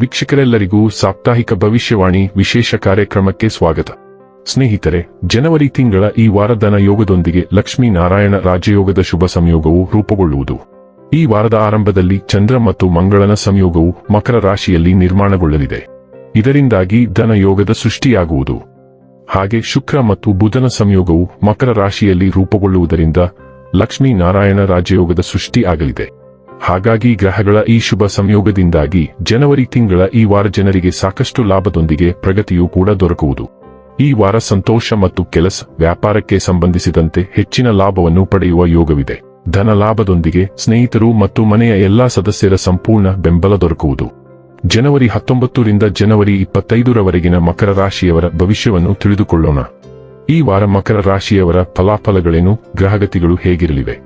ವೀಕ್ಷಕರೆಲ್ಲರಿಗೂ ಸಾಪ್ತಾಹಿಕ ಭವಿಷ್ಯವಾಣಿ ವಿಶೇಷ ಕಾರ್ಯಕ್ರಮಕ್ಕೆ ಸ್ವಾಗತ. ಸ್ನೇಹಿತರೆ, ಜನವರಿ ತಿಂಗಳ ಈ ವಾರದನ ಯೋಗದೊಂದಿಗೆ ಲಕ್ಷ್ಮೀ ನಾರಾಯಣ ರಾಜಯೋಗದ ಶುಭ ಸಂಯೋಗವು ರೂಪುಗೊಳ್ಳುವುದು. ಈ ವಾರದ ಆರಂಭದಲ್ಲಿ ಚಂದ್ರ ಮತ್ತು ಮಂಗಳನ ಸಂಯೋಗವು ಮಕರ ರಾಶಿಯಲ್ಲಿ ನಿರ್ಮಾಣಗೊಳ್ಳಲಿದೆ. ಇದರಿಂದಾಗಿ ಧನ ಯೋಗದ ಸೃಷ್ಟಿಯಾಗುವುದು. ಹಾಗೆ ಶುಕ್ರ ಮತ್ತು ಬುಧನ ಸಂಯೋಗವು ಮಕರ ರಾಶಿಯಲ್ಲಿ ರೂಪುಗೊಳ್ಳುವುದರಿಂದ ಲಕ್ಷ್ಮೀ ನಾರಾಯಣ ರಾಜಯೋಗದ ಸೃಷ್ಟಿ ಆಗಲಿದೆ. ಹಾಗಾಗಿ ಗ್ರಹಗಳ ಈ ಶುಭ ಸಂಯೋಗದಿಂದಾಗಿ ಜನವರಿ ತಿಂಗಳ ಈ ವಾರ ಜನರಿಗೆ ಸಾಕಷ್ಟು ಲಾಭದೊಂದಿಗೆ ಪ್ರಗತಿಯೂ ಕೂಡ ದೊರಕುವುದು. ಈ ವಾರ ಸಂತೋಷ ಮತ್ತು ಕೆಲಸ ವ್ಯಾಪಾರಕ್ಕೆ ಸಂಬಂಧಿಸಿದಂತೆ ಹೆಚ್ಚಿನ ಲಾಭವನ್ನು ಪಡೆಯುವ ಯೋಗವಿದೆ. ಧನ ಲಾಭದೊಂದಿಗೆ ಸ್ನೇಹಿತರು ಮತ್ತು ಮನೆಯ ಎಲ್ಲಾ ಸದಸ್ಯರ ಸಂಪೂರ್ಣ ಬೆಂಬಲ ದೊರಕುವುದು. ಜನವರಿ ಹತ್ತೊಂಬತ್ತರಿಂದ ಜನವರಿ ಇಪ್ಪತ್ತೈದರವರೆಗಿನ ಮಕರ ರಾಶಿಯವರ ಭವಿಷ್ಯವನ್ನು ತಿಳಿದುಕೊಳ್ಳೋಣ. ಈ ವಾರ ಮಕರ ರಾಶಿಯವರ ಫಲಾಫಲಗಳೇನು, ಗ್ರಹಗತಿಗಳು ಹೇಗಿರಲಿವೆ?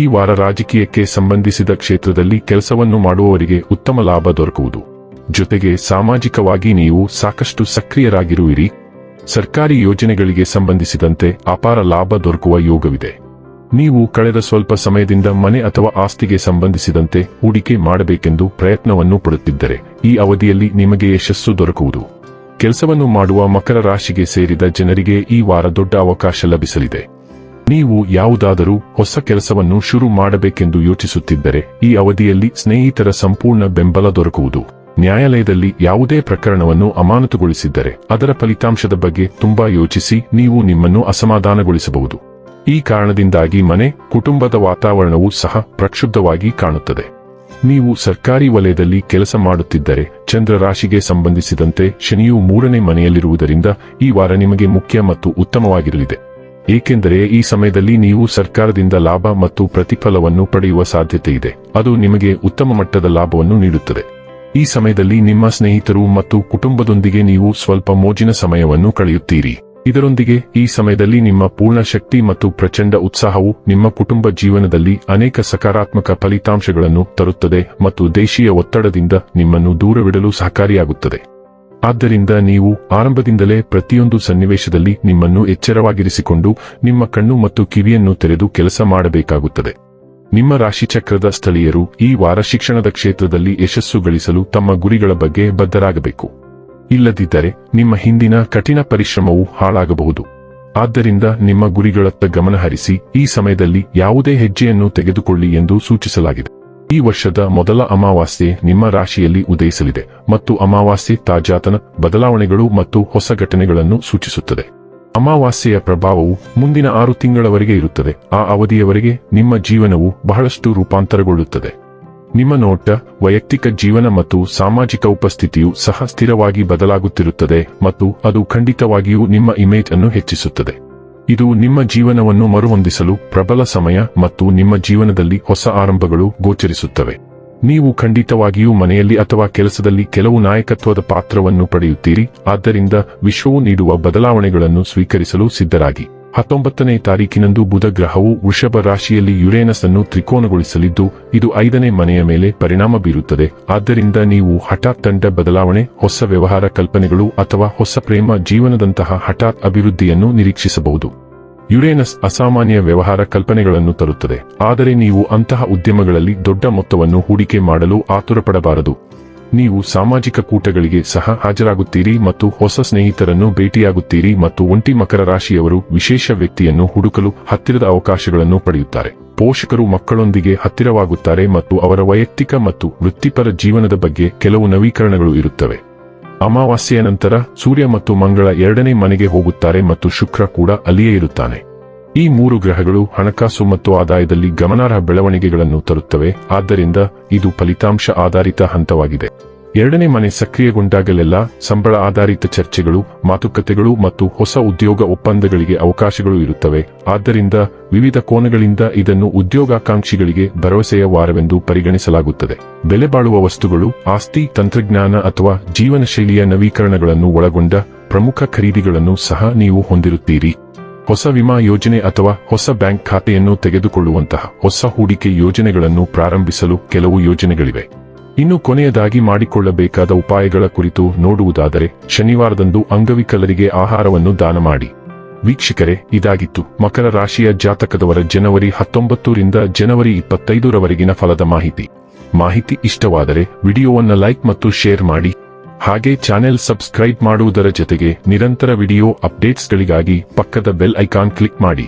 ಈ ವಾರ ರಾಜಕೀಯಕ್ಕೆ ಸಂಬಂಧಿಸಿದ ಕ್ಷೇತ್ರದಲ್ಲಿ ಕೆಲಸವನ್ನು ಮಾಡುವವರಿಗೆ ಉತ್ತಮ ಲಾಭ ದೊರಕುವುದು. ಜೊತೆಗೆ ಸಾಮಾಜಿಕವಾಗಿ ನೀವು ಸಾಕಷ್ಟು ಸಕ್ರಿಯರಾಗಿರುವಿರಿ. ಸರ್ಕಾರಿ ಯೋಜನೆಗಳಿಗೆ ಸಂಬಂಧಿಸಿದಂತೆ ಅಪಾರ ಲಾಭ ದೊರಕುವ ಯೋಗವಿದೆ. ನೀವು ಕಳೆದ ಸ್ವಲ್ಪ ಸಮಯದಿಂದ ಮನೆ ಅಥವಾ ಆಸ್ತಿಗೆ ಸಂಬಂಧಿಸಿದಂತೆ ಹೂಡಿಕೆ ಮಾಡಬೇಕೆಂದು ಪ್ರಯತ್ನವನ್ನು ಪಡುತ್ತಿದ್ದರೆ ಈ ಅವಧಿಯಲ್ಲಿ ನಿಮಗೆ ಯಶಸ್ಸು ದೊರಕುವುದು. ಕೆಲಸವನ್ನು ಮಾಡುವ ಮಕರ ರಾಶಿಗೆ ಸೇರಿದ ಜನರಿಗೆ ಈ ವಾರ ದೊಡ್ಡ ಅವಕಾಶ ಲಭಿಸಲಿದೆ. ನೀವು ಯಾವುದಾದರೂ ಹೊಸ ಕೆಲಸವನ್ನು ಶುರು ಮಾಡಬೇಕೆಂದು ಯೋಚಿಸುತ್ತಿದ್ದರೆ, ಈ ಅವಧಿಯಲ್ಲಿ ಸ್ನೇಹಿತರ ಸಂಪೂರ್ಣ ಬೆಂಬಲ ದೊರಕುವುದು. ನ್ಯಾಯಾಲಯದಲ್ಲಿ ಯಾವುದೇ ಪ್ರಕರಣವನ್ನು ಅಮಾನತುಗೊಳಿಸಿದ್ದರೆ, ಅದರ ಫಲಿತಾಂಶದ ಬಗ್ಗೆ ತುಂಬಾ ಯೋಚಿಸಿ ನೀವು ನಿಮ್ಮನ್ನು ಅಸಮಾಧಾನಗೊಳಿಸಬಹುದು. ಈ ಕಾರಣದಿಂದಾಗಿ ಮನೆ, ಕುಟುಂಬದ ವಾತಾವರಣವು ಸಹ ಪ್ರಕ್ಷುಬ್ಧವಾಗಿ ಕಾಣುತ್ತದೆ. ನೀವು ಸರ್ಕಾರಿ ವಲಯದಲ್ಲಿ ಕೆಲಸ ಮಾಡುತ್ತಿದ್ದರೆ, ಚಂದ್ರ ರಾಶಿಗೆ ಸಂಬಂಧಿಸಿದಂತೆ ಶನಿಯು ಮೂರನೇ ಮನೆಯಲ್ಲಿರುವುದರಿಂದ ಈ ವಾರ ನಿಮಗೆ ಮುಖ್ಯ ಮತ್ತು ಉತ್ತಮವಾಗಿರಲಿದೆ. ಏಕೆಂದರೆ ಈ ಸಮಯದಲ್ಲಿ ನೀವು ಸರ್ಕಾರದಿಂದ ಲಾಭ ಮತ್ತು ಪ್ರತಿಫಲವನ್ನು ಪಡೆಯುವ ಸಾಧ್ಯತೆ ಇದೆ. ಅದು ನಿಮಗೆ ಉತ್ತಮ ಮಟ್ಟದ ಲಾಭವನ್ನು ನೀಡುತ್ತದೆ. ಈ ಸಮಯದಲ್ಲಿ ನಿಮ್ಮ ಸ್ನೇಹಿತರು ಮತ್ತು ಕುಟುಂಬದೊಂದಿಗೆ ನೀವು ಸ್ವಲ್ಪ ಮೋಜಿನ ಸಮಯವನ್ನು ಕಳೆಯುತ್ತೀರಿ. ಇದರೊಂದಿಗೆ ಈ ಸಮಯದಲ್ಲಿ ನಿಮ್ಮ ಪೂರ್ಣ ಶಕ್ತಿ ಮತ್ತು ಪ್ರಚಂಡ ಉತ್ಸಾಹವು ನಿಮ್ಮ ಕುಟುಂಬ ಜೀವನದಲ್ಲಿ ಅನೇಕ ಸಕಾರಾತ್ಮಕ ಫಲಿತಾಂಶಗಳನ್ನು ತರುತ್ತದೆ ಮತ್ತು ದೇಶೀಯ ಒತ್ತಡದಿಂದ ನಿಮ್ಮನ್ನು ದೂರವಿಡಲು ಸಹಕಾರಿಯಾಗುತ್ತದೆ. ಆದ್ದರಿಂದ ನೀವು ಆರಂಭದಿಂದಲೇ ಪ್ರತಿಯೊಂದು ಸನ್ನಿವೇಶದಲ್ಲಿ ನಿಮ್ಮನ್ನು ಎಚ್ಚರವಾಗಿರಿಸಿಕೊಂಡು ನಿಮ್ಮ ಕಣ್ಣು ಮತ್ತು ಕಿವಿಯನ್ನು ತೆರೆದು ಕೆಲಸ ಮಾಡಬೇಕಾಗುತ್ತದೆ. ನಿಮ್ಮ ರಾಶಿಚಕ್ರದ ಸ್ಥಳೀಯರು ಈ ವಾರ ಶಿಕ್ಷಣದ ಕ್ಷೇತ್ರದಲ್ಲಿ ಯಶಸ್ಸು ಗಳಿಸಲು ತಮ್ಮ ಗುರಿಗಳ ಬಗ್ಗೆ ಬದ್ಧರಾಗಬೇಕು. ಇಲ್ಲದಿದ್ದರೆ ನಿಮ್ಮ ಹಿಂದಿನ ಕಠಿಣ ಪರಿಶ್ರಮವು ಹಾಳಾಗಬಹುದು. ಆದ್ದರಿಂದ ನಿಮ್ಮ ಗುರಿಗಳತ್ತ ಗಮನಹರಿಸಿ ಈ ಸಮಯದಲ್ಲಿ ಯಾವುದೇ ಹೆಜ್ಜೆಯನ್ನು ತೆಗೆದುಕೊಳ್ಳಿ ಎಂದು ಸೂಚಿಸಲಾಗಿದೆ. ಈ ವರ್ಷದ ಮೊದಲ ಅಮಾವಾಸ್ಯೆ ನಿಮ್ಮ ರಾಶಿಯಲ್ಲಿ ಉದಯಿಸಲಿದೆ ಮತ್ತು ಅಮಾವಾಸ್ಯೆ ತಾಜಾತನ, ಬದಲಾವಣೆಗಳು ಮತ್ತು ಹೊಸ ಘಟನೆಗಳನ್ನು ಸೂಚಿಸುತ್ತದೆ. ಅಮಾವಾಸ್ಯೆಯ ಪ್ರಭಾವವು ಮುಂದಿನ ಆರು ತಿಂಗಳವರೆಗೆ ಇರುತ್ತದೆ. ಆ ಅವಧಿಯವರೆಗೆ ನಿಮ್ಮ ಜೀವನವು ಬಹಳಷ್ಟು ರೂಪಾಂತರಗೊಳ್ಳುತ್ತದೆ. ನಿಮ್ಮ ನೋಟ, ವೈಯಕ್ತಿಕ ಜೀವನ ಮತ್ತು ಸಾಮಾಜಿಕ ಉಪಸ್ಥಿತಿಯು ಸಹ ಸ್ಥಿರವಾಗಿ ಬದಲಾಗುತ್ತಿರುತ್ತದೆ ಮತ್ತು ಅದು ಖಂಡಿತವಾಗಿಯೂ ನಿಮ್ಮ ಇಮೇಜ್ ಅನ್ನು ಹೆಚ್ಚಿಸುತ್ತದೆ. ಇದು ನಿಮ್ಮ ಜೀವನವನ್ನು ಮರುಹೊಂದಿಸಲು ಪ್ರಬಲ ಸಮಯ ಮತ್ತು ನಿಮ್ಮ ಜೀವನದಲ್ಲಿ ಹೊಸ ಆರಂಭಗಳು ಗೋಚರಿಸುತ್ತವೆ. ನೀವು ಖಂಡಿತವಾಗಿಯೂ ಮನೆಯಲ್ಲಿ ಅಥವಾ ಕೆಲಸದಲ್ಲಿ ಕೆಲವು ನಾಯಕತ್ವದ ಪಾತ್ರವನ್ನು ಪಡೆಯುತ್ತೀರಿ, ಆದ್ದರಿಂದ ವಿಶ್ವವು ನೀಡುವ ಬದಲಾವಣೆಗಳನ್ನು ಸ್ವೀಕರಿಸಲು ಸಿದ್ಧರಾಗಿ. ಹತ್ತೊಂಬತ್ತನೇ ತಾರೀಕಿನಂದು ಬುಧ ಗ್ರಹವು ವೃಷಭ ರಾಶಿಯಲ್ಲಿ ಯುರೇನಸ್ ಅನ್ನು ತ್ರಿಕೋನಗೊಳಿಸಲಿದ್ದು, ಇದು ಐದನೇ ಮನೆಯ ಮೇಲೆ ಪರಿಣಾಮ ಬೀರುತ್ತದೆ. ಆದ್ದರಿಂದ ನೀವು ಹಠಾತ್ ತಂಡ ಬದಲಾವಣೆ, ಹೊಸ ವ್ಯವಹಾರ ಕಲ್ಪನೆಗಳು ಅಥವಾ ಹೊಸ ಪ್ರೇಮ ಜೀವನದಂತಹ ಹಠಾತ್ ಅಭಿವೃದ್ಧಿಯನ್ನು ನಿರೀಕ್ಷಿಸಬಹುದು. ಯುರೇನಸ್ ಅಸಾಮಾನ್ಯ ವ್ಯವಹಾರ ಕಲ್ಪನೆಗಳನ್ನು ತರುತ್ತದೆ. ಆದರೆ ನೀವು ಅಂತಹ ಉದ್ಯಮಗಳಲ್ಲಿ ದೊಡ್ಡ ಮೊತ್ತವನ್ನು ಹೂಡಿಕೆ ಮಾಡಲು ಆತುರಪಡಬಾರದು. ನೀವು ಸಾಮಾಜಿಕ ಕೂಟಗಳಿಗೆ ಸಹ ಹಾಜರಾಗುತ್ತೀರಿ ಮತ್ತು ಹೊಸ ಸ್ನೇಹಿತರನ್ನು ಭೇಟಿಯಾಗುತ್ತೀರಿ ಮತ್ತು ಒಂಟಿ ಮಕರ ರಾಶಿಯವರು ವಿಶೇಷ ವ್ಯಕ್ತಿಯನ್ನು ಹುಡುಕಲು ಹತ್ತಿರದ ಅವಕಾಶಗಳನ್ನು ಪಡೆಯುತ್ತಾರೆ. ಪೋಷಕರು ಮಕ್ಕಳೊಂದಿಗೆ ಹತ್ತಿರವಾಗುತ್ತಾರೆ ಮತ್ತು ಅವರ ವೈಯಕ್ತಿಕ ಮತ್ತು ವೃತ್ತಿಪರ ಜೀವನದ ಬಗ್ಗೆ ಕೆಲವು ನವೀಕರಣಗಳು ಇರುತ್ತವೆ. ಅಮಾವಾಸ್ಯೆಯ ನಂತರ ಸೂರ್ಯ ಮತ್ತು ಮಂಗಳ ಎರಡನೇ ಮನೆಗೆ ಹೋಗುತ್ತಾರೆ ಮತ್ತು ಶುಕ್ರ ಕೂಡ ಅಲ್ಲಿಯೇ ಇರುತ್ತಾನೆ. ಈ ಮೂರು ಗ್ರಹಗಳು ಹಣಕಾಸು ಮತ್ತು ಆದಾಯದಲ್ಲಿ ಗಮನಾರ್ಹ ಬೆಳವಣಿಗೆಗಳನ್ನು ತರುತ್ತವೆ, ಆದ್ದರಿಂದ ಇದು ಫಲಿತಾಂಶ ಆಧಾರಿತ ಹಂತವಾಗಿದೆ. ಎರಡನೇ ಮನೆ ಸಕ್ರಿಯಗೊಂಡಾಗಲೆಲ್ಲ ಸಂಬಳ ಆಧಾರಿತ ಚರ್ಚೆಗಳು, ಮಾತುಕತೆಗಳು ಮತ್ತು ಹೊಸ ಉದ್ಯೋಗ ಒಪ್ಪಂದಗಳಿಗೆ ಅವಕಾಶಗಳು ಇರುತ್ತವೆ. ಆದ್ದರಿಂದ ವಿವಿಧ ಕೋನಗಳಿಂದ ಇದನ್ನು ಉದ್ಯೋಗಾಕಾಂಕ್ಷಿಗಳಿಗೆ ಭರವಸೆಯ ವಾರವೆಂದು ಪರಿಗಣಿಸಲಾಗುತ್ತದೆ. ಬೆಲೆ ಬಾಳುವ ವಸ್ತುಗಳು, ಆಸ್ತಿ, ತಂತ್ರಜ್ಞಾನ ಅಥವಾ ಜೀವನ ಶೈಲಿಯ ನವೀಕರಣಗಳನ್ನು ಒಳಗೊಂಡ ಪ್ರಮುಖ ಖರೀದಿಗಳನ್ನು ಸಹ ನೀವು ಹೊಂದಿರುತ್ತೀರಿ. ಹೊಸ ವಿಮಾ ಯೋಜನೆ ಅಥವಾ ಹೊಸ ಬ್ಯಾಂಕ್ ಖಾತೆಯನ್ನು ತೆಗೆದುಕೊಳ್ಳುವಂತಹ ಹೊಸ ಹೂಡಿಕೆ ಯೋಜನೆಗಳನ್ನು ಪ್ರಾರಂಭಿಸಲು ಕೆಲವು ಯೋಜನೆಗಳಿವೆ. ಇನ್ನು ಕೊನೆಯದಾಗಿ ಮಾಡಿಕೊಳ್ಳಬೇಕಾದ ಉಪಾಯಗಳ ಕುರಿತು ನೋಡುವುದಾದರೆ, ಶನಿವಾರದಂದು ಅಂಗವಿಕಲರಿಗೆ ಆಹಾರವನ್ನು ದಾನ ಮಾಡಿ. ವೀಕ್ಷಕರೇ, ಇದಾಗಿತ್ತು. ಮಕರ ರಾಶಿಯ ಜಾತಕದವರ ಜನವರಿ ಹತ್ತೊಂಬತ್ತರಿಂದ ಜನವರಿ ಇಪ್ಪತ್ತೈದರವರೆಗಿನ ಫಲದ ಮಾಹಿತಿ. ಮಾಹಿತಿ ಇಷ್ಟವಾದರೆ ವಿಡಿಯೋವನ್ನು ಲೈಕ್ ಮತ್ತು ಶೇರ್ ಮಾಡಿ. ಹಾಗೆ ಚಾನೆಲ್ ಸಬ್ಸ್ಕ್ರೈಬ್ ಮಾಡುವುದರ ಜೊತೆಗೆ ನಿರಂತರ ವಿಡಿಯೋ ಅಪ್ಡೇಟ್ಸ್ಗಳಿಗಾಗಿ ಪಕ್ಕದ ಬೆಲ್ ಐಕಾನ್ ಕ್ಲಿಕ್ ಮಾಡಿ.